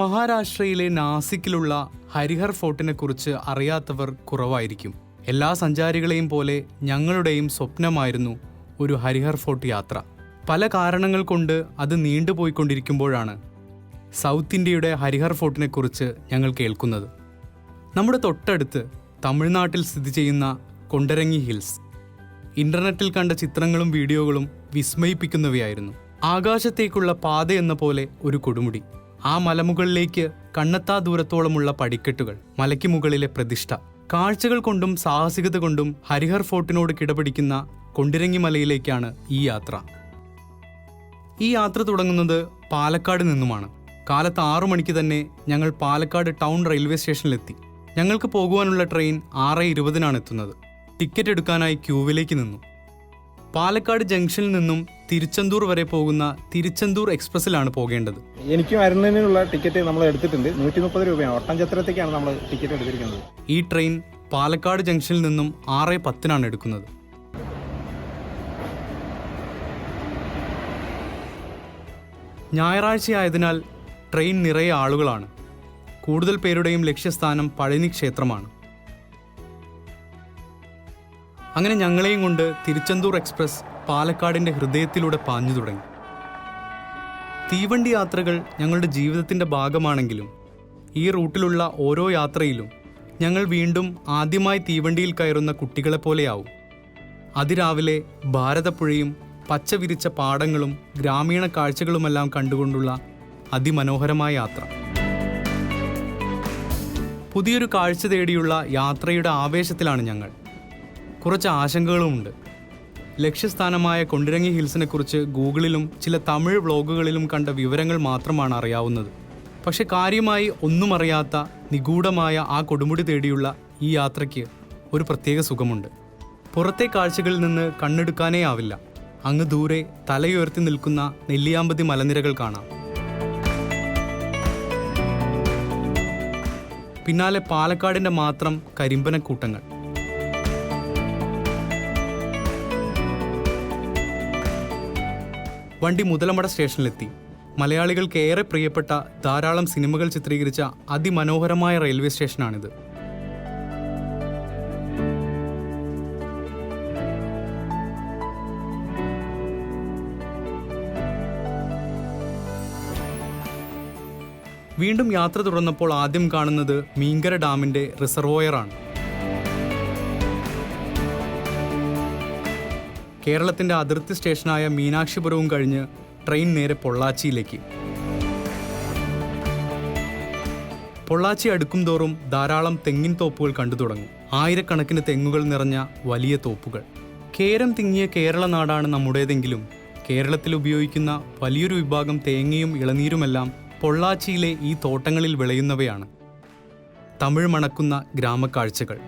മഹാരാഷ്ട്രയിലെ നാസിക്കിലുള്ള ഹരിഹർ ഫോർട്ടിനെ കുറിച്ച് അറിയാത്തവർ കുറവായിരിക്കും. എല്ലാ സഞ്ചാരികളെയും പോലെ ഞങ്ങളുടെയും സ്വപ്നമായിരുന്നു ഒരു ഹരിഹർ ഫോർട്ട് യാത്ര. പല കാരണങ്ങൾ കൊണ്ട് അത് നീണ്ടുപോയിക്കൊണ്ടിരിക്കുമ്പോഴാണ് സൗത്ത് ഇന്ത്യയുടെ ഹരിഹർ ഫോർട്ടിനെ കുറിച്ച് ഞങ്ങൾ കേൾക്കുന്നത്. നമ്മുടെ തൊട്ടടുത്ത് തമിഴ്നാട്ടിൽ സ്ഥിതി ചെയ്യുന്ന കൊണ്ടരങ്ങി ഹിൽസ്. ഇന്റർനെറ്റിൽ കണ്ട ചിത്രങ്ങളും വീഡിയോകളും വിസ്മയിപ്പിക്കുന്നവയായിരുന്നു. ആകാശത്തേക്കുള്ള പാത എന്ന പോലെ ഒരു കൊടുമുടി. ആ മലമുകളിലേക്ക് കണ്ണെത്താ ദൂരത്തോളമുള്ള പടിക്കെട്ടുകൾ മലയ്ക്ക് മുകളിലെ പ്രതിഷ്ഠ. കാഴ്ചകൾ കൊണ്ടും സാഹസികത കൊണ്ടും ഹരിഹർ ഫോർട്ടിനോട് കിടപിടിക്കുന്ന കൊണ്ടിരങ്ങി മലയിലേക്കാണ് ഈ യാത്ര. ഈ യാത്ര തുടങ്ങുന്നത് പാലക്കാട് നിന്നുമാണ്. കാലത്ത് ആറു മണിക്ക് തന്നെ ഞങ്ങൾ പാലക്കാട് ടൗൺ റെയിൽവേ സ്റ്റേഷനിലെത്തി. ഞങ്ങൾക്ക് പോകുവാനുള്ള ട്രെയിൻ ആറ് ഇരുപതിനാണ് എത്തുന്നത്. ടിക്കറ്റ് എടുക്കാനായി ക്യൂവിലേക്ക് നിന്നു. പാലക്കാട് ജംഗ്ഷനിൽ നിന്നും തിരുച്ചെന്തൂർ വരെ പോകുന്ന തിരുച്ചെന്തൂർ എക്സ്പ്രസ്സിലാണ് പോകേണ്ടത്. എനിക്ക് വരുന്നതിനുള്ള ടിക്കറ്റ് നമ്മൾ എടുത്തിട്ടുണ്ട്. നൂറ്റി മുപ്പത് രൂപയാണ് ഒട്ടഞ്ചത്രത്തേക്കാണ് നമ്മൾ ടിക്കറ്റ് എടുത്തിരിക്കുന്നത്. ഈ ട്രെയിൻ പാലക്കാട് ജംഗ്ഷനിൽ നിന്നും ആറ് പത്തിനാണ് എടുക്കുന്നത്. ഞായറാഴ്ചയായതിനാൽ ട്രെയിൻ നിറയെ ആളുകളാണ്. കൂടുതൽ പേരുടെയും ലക്ഷ്യസ്ഥാനം പഴനി ക്ഷേത്രമാണ്. അങ്ങനെ ഞങ്ങളെയും കൊണ്ട് തിരുച്ചെന്തൂർ എക്സ്പ്രസ് പാലക്കാടിന്റെ ഹൃദയത്തിലൂടെ പാഞ്ഞു തുടങ്ങി. തീവണ്ടി യാത്രകൾ ഞങ്ങളുടെ ജീവിതത്തിന്റെ ഭാഗമാണെങ്കിലും ഈ റൂട്ടിലുള്ള ഓരോ യാത്രയിലും ഞങ്ങൾ വീണ്ടും ആദ്യമായി തീവണ്ടിയിൽ കയറുന്ന കുട്ടികളെപ്പോലെയാവും അതിരാവിലെ ഭാരതപ്പുഴയും പച്ച വിരിച്ച പാടങ്ങളും ഗ്രാമീണ കാഴ്ചകളുമെല്ലാം കണ്ടുകൊണ്ടുള്ള അതിമനോഹരമായ യാത്ര. പുതിയൊരു കാഴ്ച തേടിയുള്ള യാത്രയുടെ ആവേശത്തിലാണ് ഞങ്ങൾ. കുറച്ച് ആശങ്കകളുമുണ്ട്. ലക്ഷ്യസ്ഥാനമായ കൊണ്ടിരങ്ങി ഹിൽസിനെ കുറിച്ച് ഗൂഗിളിലും ചില തമിഴ് വ്ളോഗുകളിലും കണ്ട വിവരങ്ങൾ മാത്രമാണ് അറിയാവുന്നത്. പക്ഷെ കാര്യമായി ഒന്നും അറിയാത്ത നിഗൂഢമായ ആ കൊടുമുടി തേടിയുള്ള ഈ യാത്രയ്ക്ക് ഒരു പ്രത്യേക സുഖമുണ്ട്. പുറത്തെ കാഴ്ചകളിൽ നിന്ന് കണ്ണെടുക്കാനേ ആവില്ല. അങ്ങ് ദൂരെ തലയുയർത്തി നിൽക്കുന്ന നെല്ലിയാമ്പതി മലനിരകൾ കാണാം. പിന്നാലെ പാലക്കാടിന്റെ മാത്രം കരിമ്പനക്കൂട്ടങ്ങൾ. വണ്ടി മുതലമട സ്റ്റേഷനിലെത്തി. മലയാളികൾക്ക് ഏറെ പ്രിയപ്പെട്ട ധാരാളം സിനിമകൾ ചിത്രീകരിച്ച അതിമനോഹരമായ റെയിൽവേ സ്റ്റേഷനാണിത്. വീണ്ടും യാത്ര തുടർന്നപ്പോൾ ആദ്യം കാണുന്നത് മീങ്കര ഡാമിന്റെ റിസർവോയറാണ്. കേരളത്തിന്റെ അതിർത്തി സ്റ്റേഷനായ മീനാക്ഷിപുരവും കഴിഞ്ഞ് ട്രെയിൻ നേരെ പൊള്ളാച്ചിയിലേക്ക്. പൊള്ളാച്ചി അടുക്കും തോറും ധാരാളം തെങ്ങിൻ തോപ്പുകൾ കണ്ടു തുടങ്ങും. ആയിരക്കണക്കിന് തെങ്ങുകൾ നിറഞ്ഞ വലിയ തോപ്പുകൾ. കേരം തിങ്ങിയ കേരള നാടാണ് നമ്മുടേതെങ്കിലും. കേരളത്തിൽ ഉപയോഗിക്കുന്ന വലിയൊരു വിഭാഗം തേങ്ങയും ഇളനീരുമെല്ലാം പൊള്ളാച്ചിയിലെ ഈ തോട്ടങ്ങളിൽ വിളയുന്നവയാണ്. തമിഴ് മണക്കുന്ന ഗ്രാമക്കാഴ്ചകൾ.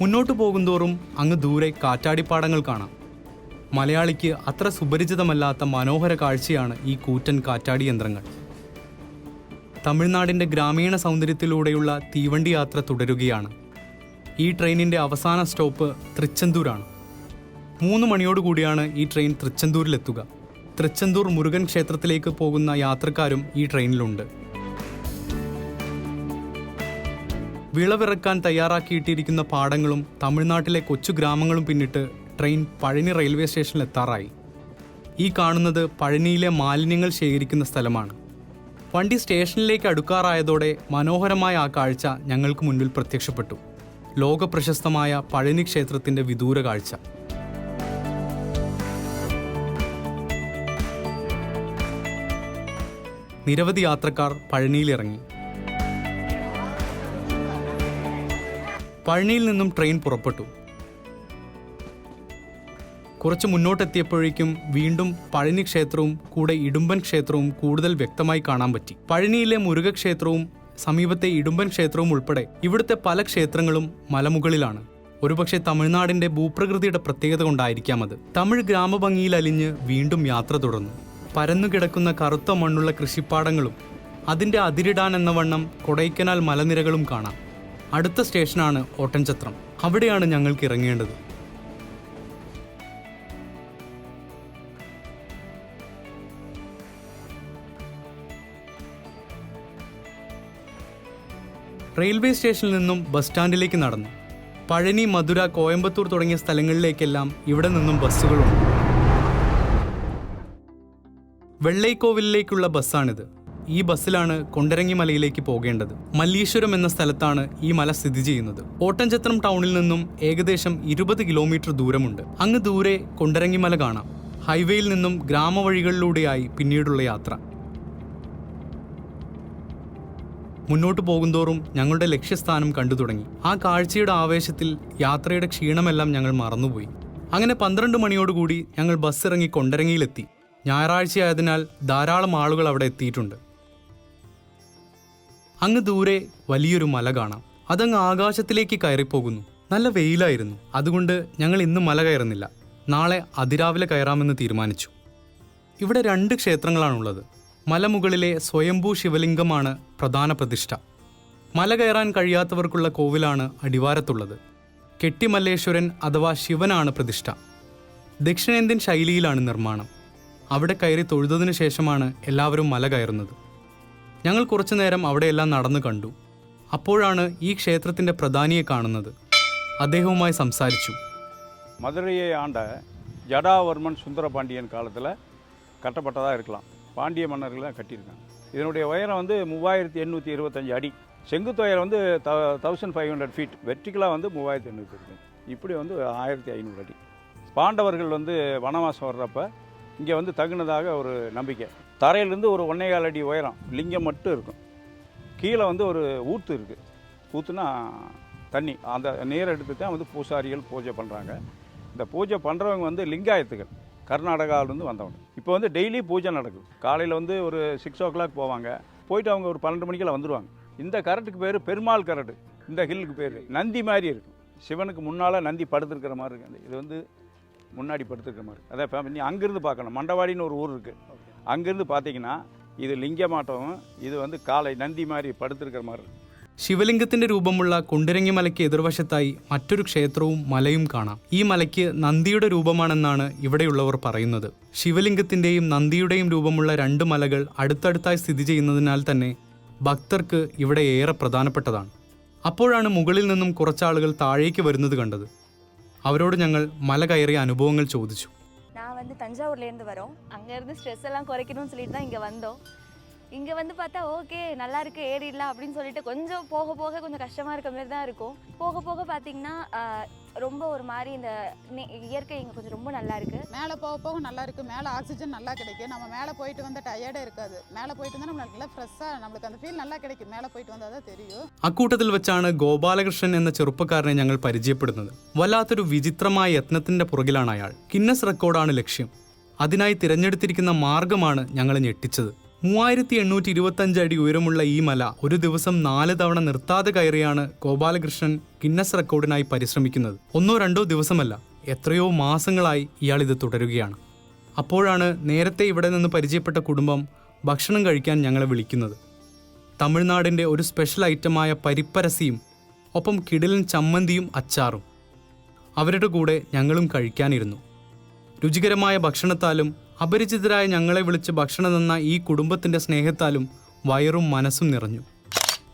മുന്നോട്ട് പോകുന്തോറും അങ്ങ് ദൂരെ കാറ്റാടിപ്പാടങ്ങൾ കാണാം. മലയാളിക്ക് അത്ര സുപരിചിതമല്ലാത്ത മനോഹര കാഴ്ചയാണ് ഈ കൂറ്റൻ കാറ്റാടി യന്ത്രങ്ങൾ. തമിഴ്നാടിന്റെ ഗ്രാമീണ സൗന്ദര്യത്തിലൂടെയുള്ള തീവണ്ടി യാത്ര തുടരുകയാണ്. ഈ ട്രെയിനിന്റെ അവസാന സ്റ്റോപ്പ് തൃച്ചെന്തൂരാണ്. മൂന്ന് മണിയോടുകൂടിയാണ് ഈ ട്രെയിൻ തൃച്ചെന്തൂരിലെത്തുക. തൃച്ചെന്തൂർ മുരുകൻ ക്ഷേത്രത്തിലേക്ക് പോകുന്ന യാത്രക്കാരും ഈ ട്രെയിനിലുണ്ട്. വിളവിറക്കാൻ തയ്യാറാക്കിയിട്ടിരിക്കുന്ന പാടങ്ങളും തമിഴ്നാട്ടിലെ കൊച്ചു ഗ്രാമങ്ങളും പിന്നിട്ട് ട്രെയിൻ പഴനി റെയിൽവേ സ്റ്റേഷനിൽ എത്താറായി. ഈ കാണുന്നത് പഴനിയിലെ മാലിന്യങ്ങൾ ശേഖരിക്കുന്ന സ്ഥലമാണ്. വണ്ടി സ്റ്റേഷനിലേക്ക് അടുക്കാറായതോടെ മനോഹരമായ ആ കാഴ്ച ഞങ്ങൾക്ക് മുന്നിൽ പ്രത്യക്ഷപ്പെട്ടു. ലോകപ്രശസ്തമായ പഴനി ക്ഷേത്രത്തിന്റെ വിദൂര കാഴ്ച. നിരവധി യാത്രക്കാർ പഴനിയിലിറങ്ങി പഴനിയിൽ നിന്നും ട്രെയിൻ പുറപ്പെട്ടു. കുറച്ച് മുന്നോട്ടെത്തിയപ്പോഴേക്കും വീണ്ടും പഴനി ക്ഷേത്രവും കൂടെ ഇടുമ്പൻ ക്ഷേത്രവും കൂടുതൽ വ്യക്തമായി കാണാൻ പറ്റി. പഴനിയിലെ മുരുകക്ഷേത്രവും സമീപത്തെ ഇടുമ്പൻ ക്ഷേത്രവും ഉൾപ്പെടെ ഇവിടുത്തെ പല ക്ഷേത്രങ്ങളും മലമുകളിലാണ്. ഒരുപക്ഷെ തമിഴ്നാടിന്റെ ഭൂപ്രകൃതിയുടെ പ്രത്യേകത കൊണ്ടായിരിക്കാം അത്. തമിഴ് ഗ്രാമഭംഗിയിൽ അലിഞ്ഞ് വീണ്ടും യാത്ര തുടർന്നു. പരന്നുകിടക്കുന്ന കറുത്ത മണ്ണുള്ള കൃഷിപ്പാടങ്ങളും അതിന്റെ അതിരിടാൻ എന്ന വണ്ണം കൊടൈക്കനാൽ മലനിരകളും കാണാം. അടുത്ത സ്റ്റേഷനാണ് ഓട്ടൻചത്രം. അവിടെയാണ് ഞങ്ങൾക്ക് ഇറങ്ങേണ്ടത്. റെയിൽവേ സ്റ്റേഷനിൽ നിന്നും ബസ് സ്റ്റാൻഡിലേക്ക് നടന്നു. പഴനി മധുര കോയമ്പത്തൂർ തുടങ്ങിയ സ്ഥലങ്ങളിലേക്കെല്ലാം ഇവിടെ നിന്നും ബസ്സുകളുണ്ട്. വെള്ളൈക്കോവിലേക്കുള്ള ബസ്സാണിത്. ഈ ബസ്സിലാണ് കൊണ്ടരങ്ങി മലയിലേക്ക് പോകേണ്ടത്. മല്ലീശ്വരം എന്ന സ്ഥലത്താണ് ഈ മല സ്ഥിതി ചെയ്യുന്നത്. ഓട്ടൻചത്രം ടൗണിൽ നിന്നും ഏകദേശം ഇരുപത് കിലോമീറ്റർ ദൂരമുണ്ട്. അങ്ങ് ദൂരെ കൊണ്ടരങ്ങി മല കാണാം. ഹൈവേയിൽ നിന്നും ഗ്രാമവഴികളിലൂടെയായി പിന്നീടുള്ള യാത്ര. മുന്നോട്ട് പോകുന്തോറും ഞങ്ങളുടെ ലക്ഷ്യസ്ഥാനം കണ്ടു തുടങ്ങി. ആ കാഴ്ചയുടെ ആവേശത്തിൽ യാത്രയുടെ ക്ഷീണമെല്ലാം ഞങ്ങൾ മറന്നുപോയി. അങ്ങനെ പന്ത്രണ്ട് മണിയോടുകൂടി ഞങ്ങൾ ബസ് ഇറങ്ങി കൊണ്ടരങ്ങിയിലെത്തി. ഞായറാഴ്ചയായതിനാൽ ധാരാളം ആളുകൾ അവിടെ എത്തിയിട്ടുണ്ട്. അങ്ങ് ദൂരെ വലിയൊരു മല കാണാം. അതങ്ങ് ആകാശത്തിലേക്ക് കയറിപ്പോകുന്നു. നല്ല വെയിലായിരുന്നു. അതുകൊണ്ട് ഞങ്ങൾ ഇന്ന് മല കയറുന്നില്ല. നാളെ അതിരാവിലെ കയറാമെന്ന് തീരുമാനിച്ചു. ഇവിടെ രണ്ട് ക്ഷേത്രങ്ങളാണുള്ളത്. മലമുകളിലെ സ്വയംഭൂ ശിവലിംഗമാണ് പ്രധാന പ്രതിഷ്ഠ. മല കയറാൻ കഴിയാത്തവർക്കുള്ള കോവിലാണ് അടിവാരത്തുള്ളത്. കെട്ടിമല്ലേശ്വരൻ അഥവാ ശിവനാണ് പ്രതിഷ്ഠ. ദക്ഷിണേന്ത്യൻ ശൈലിയിലാണ് നിർമ്മാണം. അവിടെ കയറി തൊഴുതതിനു ശേഷമാണ് എല്ലാവരും മല കയറുന്നത്. ഞങ്ങൾ കുറച്ചു നേരം അവിടെയെല്ലാം നടന്നു കണ്ടു അപ്പോഴാണ് ഈ ക്ഷേത്രത്തിന്റെ പ്രധാനിയെ കാണുന്നത് അദ്ദേഹവുമായി സംസാരിച്ചു மதுரையை ஆண்ட ஜடாவர்மன் சுந்தரபாண்டியன் காலத்தில் கட்டப்பட்டதாக இருக்கலாம் பாண்டிய மன்னர்கள் தான் கட்டியிருக்காங்க இதனுடைய உயரம் வந்து மூவாயிரத்தி எண்ணூற்றி இருபத்தஞ்சு அடி செங்குத்து உயரம் வந்து the thousand five hundred feet வெர்டிக்கலாக வந்து மூவாயிரத்தி எண்ணூற்றி இருக்கு இப்படி வந்து ஆயிரத்தி ஐநூறு அடி பாண்டவர்கள் வந்து வனவாசம் வர்றப்ப இங்கே வந்து தகுனதாக ஒரு நம்பிக்கை தரையிலேருந்து ஒரு ஒன்னேகால் அடி உயரம் லிங்கம் மட்டும் இருக்கும். கீழே வந்து ஒரு ஊத்து இருக்குது ஊத்துனா தண்ணி. அந்த நீரை எடுத்து தான் வந்து பூசாரிகள் பூஜை பண்ணுறாங்க இந்த பூஜை பண்ணுறவங்க வந்து லிங்காயத்துகள். கர்நாடகாவிலேருந்து வந்தவங்க. இப்போ வந்து டெய்லி பூஜை நடக்குது. காலையில் வந்து ஒரு சிக்ஸ் ஓ கிளாக் போவாங்க. போயிட்டு அவங்க ஒரு பன்னெண்டு மணிக்கெல்லாம் வந்துடுவாங்க இந்த கரட்டுக்கு பேர் பெருமாள் கரடு. இந்த ஹில்லுக்கு பேர். நந்தி மாதிரி இருக்கும். சிவனுக்கு முன்னால் நந்தி படுத்துருக்கிற மாதிரி இருக்குது இது வந்து முன்னாடி படுத்துருக்கிற மாதிரி. அதான் ஃபேமிலி அங்கேருந்து பார்க்கணும். மண்டவாடின்னு ஒரு ஊர் இருக்குது அங்கேருந்து பார்த்தீங்கன்னா இது லிங்கமாட்டமும் இது வந்து காலை நந்தி மாதிரி படுத்திருக்கிற மாதிரி இருக்கு ശിവലിംഗത്തിന്റെ രൂപമുള്ള കുണ്ടിരങ്ങി മലയ്ക്ക് എതിർവശത്തായി മറ്റൊരു ക്ഷേത്രവും മലയും കാണാം ഈ മലയ്ക്ക് നന്ദിയുടെ രൂപമാണെന്നാണ് ഇവിടെയുള്ളവർ പറയുന്നത് ശിവലിംഗത്തിന്റെയും നന്ദിയുടെയും രൂപമുള്ള രണ്ട് മലകൾ അടുത്തടുത്തായി സ്ഥിതി ചെയ്യുന്നതിനാൽ തന്നെ ഭക്തർക്ക് ഇവിടെ ഏറെ പ്രധാനപ്പെട്ടതാണ് അപ്പോഴാണ് മുകളിൽ നിന്നും കുറച്ചാളുകൾ താഴേക്ക് വരുന്നത് കണ്ടത് അവരോട് ഞങ്ങൾ മല കയറിയ അനുഭവങ്ങൾ ചോദിച്ചു நான் வந்து தஞ்சாவூர்லேருந்து வரோம். அங்கேருந்து ஸ்ட்ரெஸ் எல்லாம் குறைக்கணும்னு சொல்லிட்டு தான் இங்கே வந்தோம். இங்கே வந்து பார்த்தா ஓகே நல்லா இருக்குது ஏறிடலாம் அப்படின்னு சொல்லிட்டு கொஞ்சம் போக போக கொஞ்சம் கஷ்டமாக இருக்க மாதிரி தான் இருக்கும். போக போக பார்த்தீங்கன்னா ரொம்ப ஒரு மாதிரி இந்த நே- இயற்கை இங்கே கொஞ்சம் ரொம்ப நல்லா இருக்கு மேலே போக போக நல்லா இருக்கு மேலே ஆக்சிஜன் நல்லா கிடைக்கும் நம்ம மேலே போயிட்டு வந்த டயர்டே இருக்காது மேலே போயிட்டு வந்தால் நம்மளுக்கு நல்லா ஃப்ரெஷ்ஷாக நம்மளுக்கு அந்த ஃபீல் நல்லா கிடைக்கும் மேலே போயிட்டு வந்தால் தான் தெரியும் അക്കൂട്ടത്തിൽ വെച്ചാണ് ഗോപാലകൃഷ്ണൻ എന്ന ചെറുപ്പക്കാരനെ ഞങ്ങൾ പരിചയപ്പെടുന്നത് വല്ലാത്തൊരു വിചിത്രമായ യത്നത്തിന്റെ പുറകിലാണ് അയാൾ ഗിന്നസ് റെക്കോർഡാണ് ലക്ഷ്യം അതിനായി തിരഞ്ഞെടുത്തിരിക്കുന്ന മാർഗമാണ് ഞങ്ങളെ ഞെട്ടിച്ചത് മൂവായിരത്തി എണ്ണൂറ്റി ഇരുപത്തഞ്ച് അടി ഉയരമുള്ള ഈ മല ഒരു ദിവസം നാല് തവണ നിർത്താതെ കയറിയാണ് ഗോപാലകൃഷ്ണൻ ഗിന്നസ് റെക്കോർഡിനായി പരിശ്രമിക്കുന്നത്. ഒന്നോ രണ്ടോ ദിവസമല്ല എത്രയോ മാസങ്ങളായി ഇയാൾ ഇത് തുടരുകയാണ്. അപ്പോഴാണ് നേരത്തെ ഇവിടെ നിന്ന് പരിചയപ്പെട്ട കുടുംബം ഭക്ഷണം കഴിക്കാൻ ഞങ്ങളെ വിളിക്കുന്നത്. തമിഴ്നാടിന്റെ ഒരു സ്പെഷ്യൽ ഐറ്റമായ പരിപ്പരസിയും ഒപ്പം കിടിലൻ ചമ്മന്തിയും അച്ചാറും. അവരുടെ കൂടെ ഞങ്ങളും കഴിക്കാനിരുന്നു. രുചികരമായ ഭക്ഷണത്താലും അപരിചിതരായ ഞങ്ങളെ വിളിച്ച് ഭക്ഷണം തന്ന ഈ കുടുംബത്തിന്റെ സ്നേഹത്താലും വയറും മനസ്സും നിറഞ്ഞു.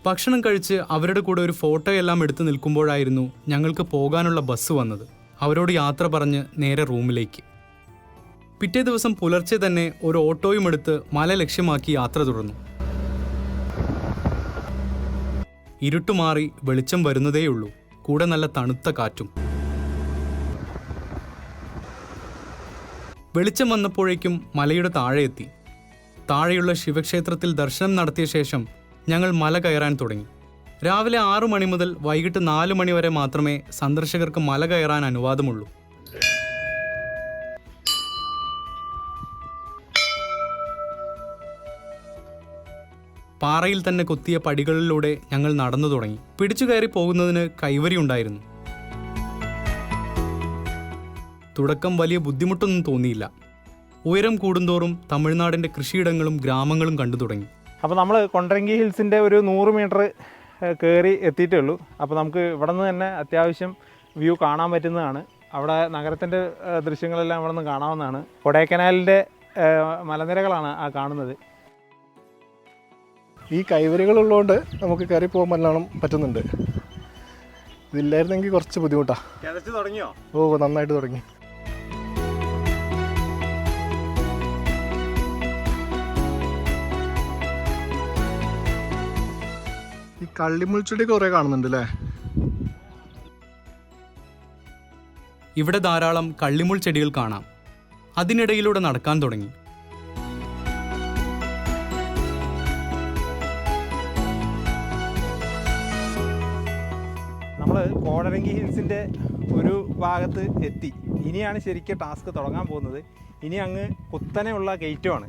ഭക്ഷണം കഴിച്ച് അവരുടെ കൂടെ ഒരു ഫോട്ടോയെല്ലാം എടുത്തു നിൽക്കുമ്പോഴായിരുന്നു ഞങ്ങൾക്ക് പോകാനുള്ള ബസ് വന്നത്. അവരോട് യാത്ര പറഞ്ഞ് നേരെ റൂമിലേക്ക്. പിറ്റേ ദിവസം പുലർച്ചെ തന്നെ ഒരു ഓട്ടോയും എടുത്ത് മല ലക്ഷ്യമാക്കി യാത്ര തുടർന്നു. ഇരുട്ടുമാറി വെളിച്ചം വരുന്നതേയുള്ളൂ. കൂടെ നല്ല തണുത്ത കാറ്റും. വെളിച്ചം വന്നപ്പോഴേക്കും മലയുടെ താഴെ എത്തി. താഴെയുള്ള ശിവക്ഷേത്രത്തിൽ ദർശനം നടത്തിയ ശേഷം ഞങ്ങൾ മല കയറാൻ തുടങ്ങി. രാവിലെ ആറു മണി മുതൽ വൈകിട്ട് നാലു മണി വരെ മാത്രമേ സന്ദർശകർക്ക് മല കയറാൻ അനുവാദമുള്ളൂ. പാറയിൽ തന്നെ കൊത്തിയ പടികളിലൂടെ ഞങ്ങൾ നടന്നു തുടങ്ങി. പിടിച്ചു കയറി പോകുന്നതിന് കൈവരി ഉണ്ടായിരുന്നു. തുടക്കം വലിയ ബുദ്ധിമുട്ടൊന്നും തോന്നിയില്ല. ഉയരം കൂടുന്തോറും തമിഴ്നാടിന്റെ കൃഷിയിടങ്ങളും ഗ്രാമങ്ങളും കണ്ടു തുടങ്ങി. അപ്പോൾ നമ്മൾ കൊണ്ടരങ്കി ഹിൽസിന്റെ ഒരു നൂറ് മീറ്റർ കയറി എത്തിയിട്ടേ ഉള്ളൂ. അപ്പോൾ നമുക്ക് ഇവിടെ നിന്ന് തന്നെ അത്യാവശ്യം വ്യൂ കാണാൻ പറ്റുന്നതാണ്. അവിടെ നഗരത്തിന്റെ ദൃശ്യങ്ങളെല്ലാം ഇവിടെ നിന്ന് കാണാവുന്നതാണ് കൊടൈക്കനാലിന്റെ മലനിരകളാണ് ആ കാണുന്നത്. ഈ കൈവരികളുള്ളതുകൊണ്ട് നമുക്ക് കയറി പോകാൻ മലയാളം പറ്റുന്നുണ്ട്. ഇതില്ലായിരുന്നെങ്കിൽ കുറച്ച് ബുദ്ധിമുട്ടാണ് തുടങ്ങിയോ? ഓ നന്നായിട്ട് തുടങ്ങി. കള്ളിമുൾച്ചെടി കുറേ കാണുന്നുണ്ട് അല്ലേ ഇവിടെ ധാരാളം കള്ളിമുൾ ചെടികൾ കാണാം. അതിനിടയിലൂടെ നടക്കാൻ തുടങ്ങി. നമ്മൾ കോടരങ്കി ഹിൽസിന്റെ ഒരു ഭാഗത്ത് എത്തി. ഇനിയാണ് ശരിക്കും ടാസ്ക് തുടങ്ങാൻ പോകുന്നത്. ഇനി അങ്ങ് കുത്തനെയുള്ള ഗേറ്റുമാണ്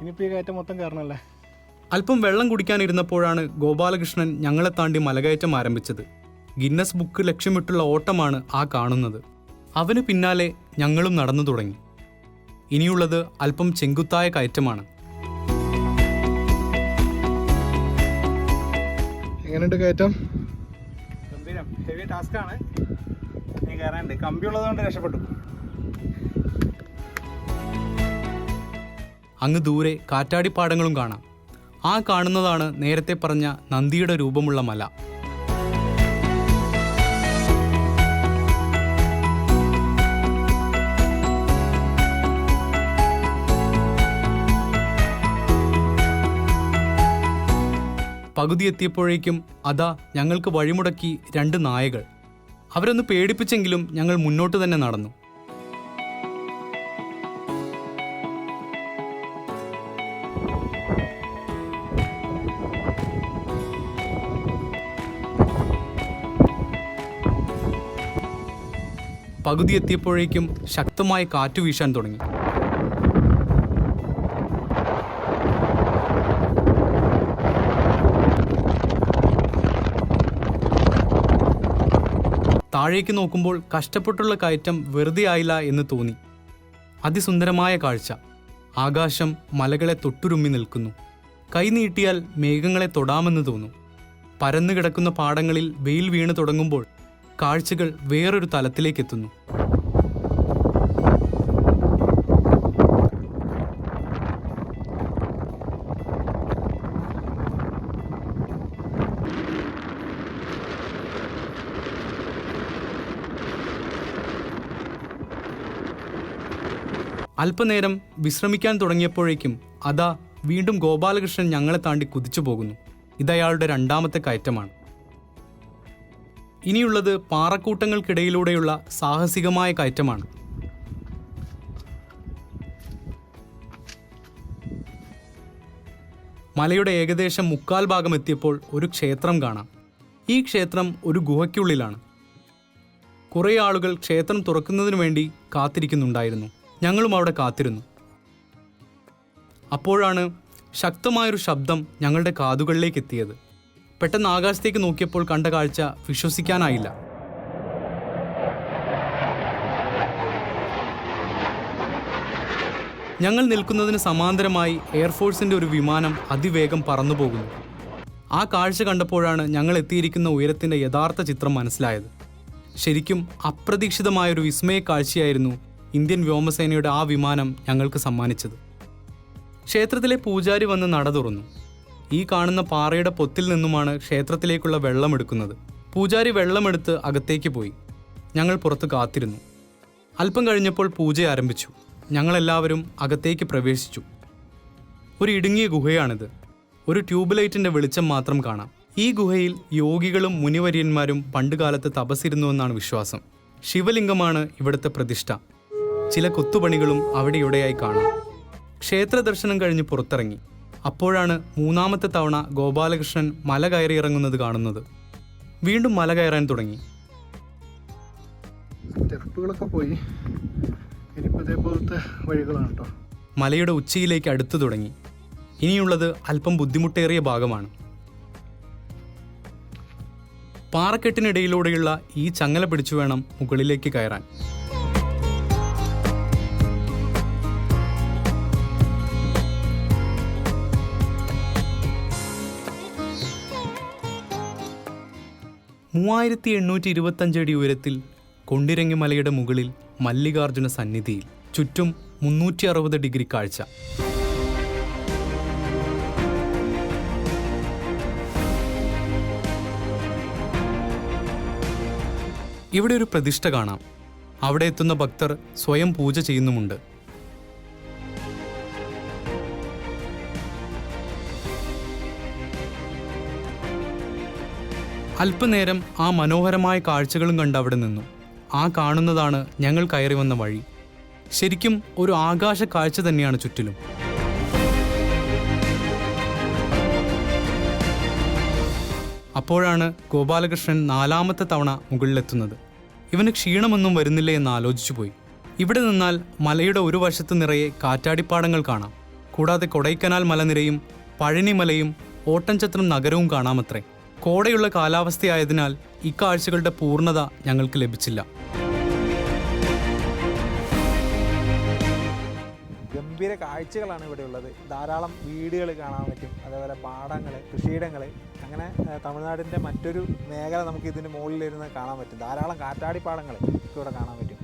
ഇനിയിപ്പോൾ ഈ കയറ്റം മൊത്തം കയറണല്ലേ? അല്പം വെള്ളം കുടിക്കാനിരുന്നപ്പോഴാണ് ഗോപാലകൃഷ്ണൻ ഞങ്ങളെ താണ്ടി മലകയറ്റം ആരംഭിച്ചത്. ഗിന്നസ് ബുക്ക് ലക്ഷ്യമിട്ടുള്ള ഓട്ടമാണ് ആ കാണുന്നത്. അവന് പിന്നാലെ ഞങ്ങളും നടന്നു തുടങ്ങി. ഇനിയുള്ളത് അല്പം ചെങ്കുത്തായ കയറ്റമാണ്. എങ്ങനെയുണ്ട് കയറ്റം? ഗംഭീരം. ഹെവി ടാസ്ക് ആണ്. കയറാനുണ്ട് കമ്പി ഉള്ളതുകൊണ്ട് രക്ഷപ്പെട്ടു. അങ്ങ് ദൂരെ കാറ്റാടിപ്പാടങ്ങളും കാണാം. ആ കാണുന്നതാണ് നേരത്തെ പറഞ്ഞ നന്ദിയുടെ രൂപമുള്ള മല. പകുതി എത്തിയപ്പോഴേക്കും അതാ ഞങ്ങൾക്ക് വഴിമുടക്കി രണ്ട് നായകൾ. അവരൊന്ന് പേടിപ്പിച്ചെങ്കിലും ഞങ്ങൾ മുന്നോട്ട് തന്നെ നടന്നു. പകുതി എത്തിയപ്പോഴേക്കും ശക്തമായ കാറ്റ് വീശാൻ തുടങ്ങി. താഴേക്ക് നോക്കുമ്പോൾ കഷ്ടപ്പെട്ടുള്ള കയറ്റം വെറുതെ ആയില്ല എന്ന് തോന്നി. അതിസുന്ദരമായ കാഴ്ച. ആകാശം മലകളെ തൊട്ടുരുമ്മി നിൽക്കുന്നു. കൈനീട്ടിയാൽ മേഘങ്ങളെ തൊടാമെന്ന് തോന്നും. പരന്നു കിടക്കുന്ന പാടങ്ങളിൽ വെയിൽ വീണ് തുടങ്ങുമ്പോൾ കാഴ്ചകൾ വേറൊരു തലത്തിലേക്കെത്തുന്നു. അല്പനേരം വിശ്രമിക്കാൻ തുടങ്ങിയപ്പോഴേക്കും അതാ വീണ്ടും ഗോപാലകൃഷ്ണൻ ഞങ്ങളെ താണ്ടി കുതിച്ചു പോകുന്നു ഇതയാളുടെ രണ്ടാമത്തെ കയറ്റമാണ്. ഇനിയുള്ളത് പാറക്കൂട്ടങ്ങൾക്കിടയിലൂടെയുള്ള സാഹസികമായ കയറ്റമാണ്. മലയുടെ ഏകദേശം മുക്കാൽ ഭാഗം എത്തിയപ്പോൾ ഒരു ക്ഷേത്രം കാണാം. ഈ ക്ഷേത്രം ഒരു ഗുഹയ്ക്കുള്ളിലാണ്. കുറേ ആളുകൾ ക്ഷേത്രം തുറക്കുന്നതിനു വേണ്ടി കാത്തിരിക്കുന്നുണ്ടായിരുന്നു. ഞങ്ങളും അവിടെ കാത്തിരുന്നു. അപ്പോഴാണ് ശക്തമായൊരു ശബ്ദം ഞങ്ങളുടെ കാതുകളിലേക്ക് എത്തിയത്. പെട്ടെന്ന് ആകാശത്തേക്ക് നോക്കിയപ്പോൾ കണ്ട കാഴ്ച വിശ്വസിക്കാനായില്ല. ഞങ്ങൾ നിൽക്കുന്നതിന് സമാന്തരമായി എയർഫോഴ്സിന്റെ ഒരു വിമാനം അതിവേഗം പറന്നു പോകുന്നു ആ കാഴ്ച കണ്ടപ്പോഴാണ് ഞങ്ങൾ എത്തിയിരിക്കുന്ന ഉയരത്തിന്റെ യഥാർത്ഥ ചിത്രം മനസ്സിലായത്. ശരിക്കും അപ്രതീക്ഷിതമായ ഒരു വിസ്മയ കാഴ്ചയായിരുന്നു ഇന്ത്യൻ വ്യോമസേനയുടെ ആ വിമാനം ഞങ്ങൾക്ക് സമ്മാനിച്ചത്. ക്ഷേത്രത്തിലെ പൂജാരി വന്ന് നട തുറന്നു. ഈ കാണുന്ന പാറയുടെ പൊത്തിൽ നിന്നുമാണ് ക്ഷേത്രത്തിലേക്കുള്ള വെള്ളമെടുക്കുന്നത് പൂജാരി വെള്ളമെടുത്ത് അകത്തേക്ക് പോയി. ഞങ്ങൾ പുറത്ത് കാത്തിരുന്നു. അല്പം കഴിഞ്ഞപ്പോൾ പൂജ ആരംഭിച്ചു. ഞങ്ങളെല്ലാവരും അകത്തേക്ക് പ്രവേശിച്ചു. ഒരു ഇടുങ്ങിയ ഗുഹയാണിത്. ഒരു ട്യൂബ് ലൈറ്റിന്റെ വെളിച്ചം മാത്രം കാണാം. ഈ ഗുഹയിൽ യോഗികളും മുനിവര്യന്മാരും പണ്ടുകാലത്ത് തപസ്സിരുന്നുവെന്നാണ് വിശ്വാസം. ശിവലിംഗമാണ് ഇവിടുത്തെ പ്രതിഷ്ഠ. ചില കൊത്തുപണികളും അവിടെയുടെയായി കാണാം. ക്ഷേത്ര ദർശനം കഴിഞ്ഞ് പുറത്തിറങ്ങി. അപ്പോഴാണ് മൂന്നാമത്തെ തവണ ഗോപാലകൃഷ്ണൻ മല കയറി ഇറങ്ങുന്നത് കാണുന്നത്. വീണ്ടും മല കയറാൻ തുടങ്ങി. സ്റ്റെപ്പുകളൊക്കെ പോയി. ഇനിയിപ്പോൾ ഇതേപോലത്തെ വഴികളാണ് കേട്ടോ മലയുടെ ഉച്ചയിലേക്ക് അടുത്തു തുടങ്ങി. ഇനിയുള്ളത് അല്പം ബുദ്ധിമുട്ടേറിയ ഭാഗമാണ്. പാറക്കെട്ടിനിടയിലൂടെയുള്ള ഈ ചങ്ങല പിടിച്ചു വേണം മുകളിലേക്ക് കയറാൻ. മൂവായിരത്തി എണ്ണൂറ്റി ഇരുപത്തഞ്ച് അടി ഉയരത്തിൽ കൊണ്ടിരങ്ങി മലയുടെ മുകളിൽ മല്ലികാർജുന സന്നിധിയിൽ. ചുറ്റും മുന്നൂറ്റി അറുപത് ഡിഗ്രി കാഴ്ച. ഇവിടെ ഒരു പ്രതിഷ്ഠ കാണാം. അവിടെ എത്തുന്ന ഭക്തർ സ്വയം പൂജ ചെയ്യുന്നുമുണ്ട്. അല്പനേരം ആ മനോഹരമായ കാഴ്ചകളും കണ്ട് അവിടെ നിന്നു. ആ കാണുന്നതാണ് ഞങ്ങൾ കയറി വന്ന വഴി. ശരിക്കും ഒരു ആകാശ കാഴ്ച തന്നെയാണ് ചുറ്റിലും. അപ്പോഴാണ് ഗോപാലകൃഷ്ണൻ നാലാമത്തെ തവണ മുകളിലെത്തുന്നത്. ഇവന് ക്ഷീണമൊന്നും വരുന്നില്ല എന്ന് ആലോചിച്ചു പോയി. ഇവിടെ നിന്നാൽ മലയുടെ ഒരു വശത്ത് നിറയെ കാറ്റാടിപ്പാടങ്ങൾ കാണാം. കൂടാതെ കൊടൈക്കനാൽ മലനിരയും പഴനിമലയും ഓട്ടൻചത്രം നഗരവും കാണാമത്രേ. കോടയുള്ള കാലാവസ്ഥയായതിനാൽ ഇക്കാഴ്ചകളുടെ പൂർണത ഞങ്ങൾക്ക് ലഭിച്ചില്ല. ഗംഭീര കാഴ്ചകളാണ് ഇവിടെ ഉള്ളത്. ധാരാളം വീടുകൾ കാണാൻ പറ്റും. അതേപോലെ പാടങ്ങൾ കൃഷിയിടങ്ങൾ അങ്ങനെ തമിഴ്നാടിന്റെ മറ്റൊരു മേഖല നമുക്ക് ഇതിന് മുകളിലിരുന്ന് കാണാൻ പറ്റും. ധാരാളം കാറ്റാടിപ്പാടങ്ങൾ ഇവിടെ കാണാൻ പറ്റും.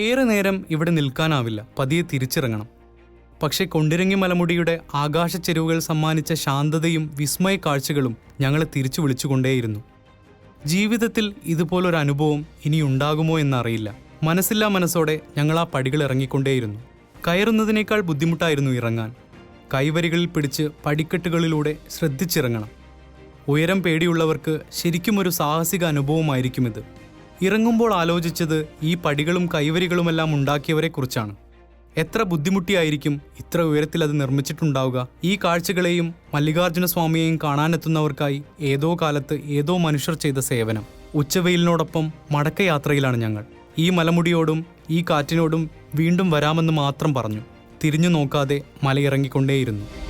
ഏറെ നേരം ഇവിടെ നിൽക്കാനാവില്ല. പതിയെ തിരിച്ചിറങ്ങണം. പക്ഷേ കൊണ്ടിരങ്ങി മലമുടിയുടെ ആകാശ ചെരുവുകൾ സമ്മാനിച്ച ശാന്തതയും വിസ്മയ കാഴ്ചകളും ഞങ്ങളെ തിരിച്ചു വിളിച്ചുകൊണ്ടേയിരുന്നു. ജീവിതത്തിൽ ഇതുപോലൊരു അനുഭവം ഇനി ഉണ്ടാകുമോ എന്നറിയില്ല. മനസ്സില്ലാ മനസ്സോടെ ഞങ്ങൾ ആ പടികൾ ഇറങ്ങിക്കൊണ്ടേയിരുന്നു. കയറുന്നതിനേക്കാൾ ബുദ്ധിമുട്ടായിരുന്നു ഇറങ്ങാൻ. കൈവരികളിൽ പിടിച്ച് പടിക്കെട്ടുകളിലൂടെ ശ്രദ്ധിച്ചിറങ്ങണം. ഉയരം പേടിയുള്ളവർക്ക് ശരിക്കും ഒരു സാഹസിക അനുഭവമായിരിക്കും ഇത് ഇറങ്ങുമ്പോൾ ആലോചിച്ചത് ഈ പടികളും കൈവരികളുമെല്ലാം ഉണ്ടാക്കിയവരെക്കുറിച്ചാണ്. എത്ര ബുദ്ധിമുട്ടിയായിരിക്കും ഇത്ര ഉയരത്തിൽ അത് നിർമ്മിച്ചിട്ടുണ്ടാവുക? ഈ കാഴ്ചകളെയും മല്ലികാർജുന സ്വാമിയെയും കാണാനെത്തുന്നവർക്കായി ഏതോ കാലത്ത് ഏതോ മനുഷ്യർ ചെയ്ത സേവനം. ഉച്ചവെയിലിനോടൊപ്പം മടക്കയാത്രയിലാണ് ഞങ്ങൾ. ഈ മലമുടിയോടും ഈ കാറ്റിനോടും വീണ്ടും വരാമെന്ന് മാത്രം പറഞ്ഞു. തിരിഞ്ഞു നോക്കാതെ മലയിറങ്ങിക്കൊണ്ടേയിരുന്നു.